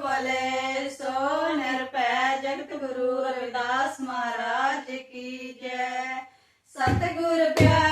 ਬੋਲੇ ਸੋ ਨਿਰਭੈ ਜਗਤ ਗੁਰੂ ਰਵਿਦਾਸ ਮਹਾਰਾਜ ਕੀ ਜੈ। ਸਤਿਗੁਰ ਪਿਆਰੇ